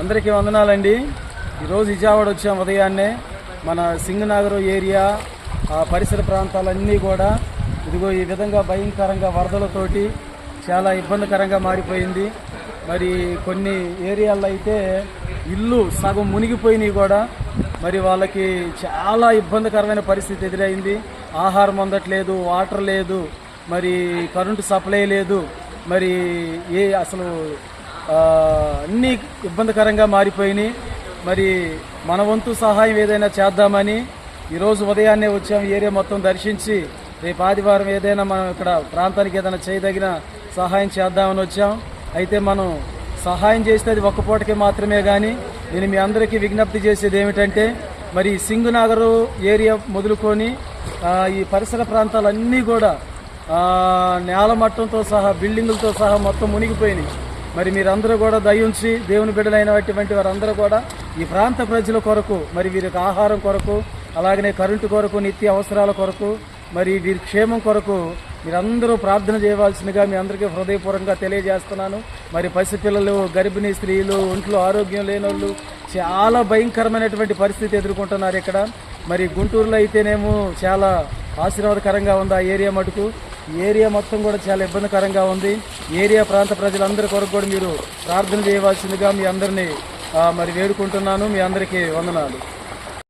అందరికీ వందనాలండి. ఈరోజు విజయవాడ వచ్చాం ఉదయాన్నే. మన సింగనాగర్ ఏరియా ఆ పరిసర ప్రాంతాలన్నీ కూడా ఇదిగో ఈ విధంగా భయంకరంగా వరదలతోటి చాలా ఇబ్బందికరంగా మారిపోయింది. మరి కొన్ని ఏరియాల్లో అయితే ఇల్లు సగం మునిగిపోయినాయి కూడా. మరి వాళ్ళకి చాలా ఇబ్బందికరమైన పరిస్థితి ఎదురైంది. ఆహారం అందట్లేదు వాటర్ లేదు మరి కరెంటు సప్లై లేదు. మరి ఏ అసలు ఆ, అన్నీ ఇబ్బందికరంగా మారిపోయినాయి. మరి మన వంతు సహాయం ఏదైనా చేద్దామని ఈరోజు ఉదయాన్నే వచ్చాము ఏరియా మొత్తం దర్శించి రేపు ఆదివారం ఏదైనా మనం ఇక్కడ ప్రాంతానికి ఏదైనా చేయదగిన సహాయం చేద్దామని వచ్చాం. అయితే మనం సహాయం చేస్తే అది ఒక్క పూటకి మాత్రమే కానీ నేను మీ అందరికీ విజ్ఞప్తి చేసేది ఏమిటంటే మరి సింగునగరు ఏరియా మొదలుకొని ఈ పరిసర ప్రాంతాలన్నీ కూడా నేల మట్టంతో సహా బిల్డింగులతో సహా మొత్తం మునిగిపోయినాయి. మరి మీరందరూ కూడా దయించి దేవుని బిడ్డలైనటువంటి వారందరూ కూడా ఈ ప్రాంత ప్రజల కొరకు మరి వీరికి ఆహారం కొరకు అలాగనే కరెంటు కొరకు నిత్య అవసరాల కొరకు మరి వీరి క్షేమం కొరకు మీరందరూ ప్రార్థన చేయవలసిందిగా మీ అందరికీ హృదయపూర్వకంగా తెలియజేస్తున్నాను. మరి పసిపిల్లలు గర్భిణీ స్త్రీలు ఒంట్లో ఆరోగ్యం లేని వాళ్ళు చాలా భయంకరమైనటువంటి పరిస్థితి ఎదుర్కొంటున్నారు ఇక్కడ. మరి గుంటూరులో అయితేనేమో చాలా ఆశీర్వాదకరంగా ఉంది ఆ ఏరియా మటుకు. ఈ ఏరియా మొత్తం కూడా చాలా ఇబ్బందికరంగా ఉంది. ఏరియా ప్రాంత ప్రజలందరి కొరకు కూడా మీరు ప్రార్థన చేయవలసిందిగా మీ అందరినీ మరి వేడుకుంటున్నాను. మీ అందరికీ వందనాలు.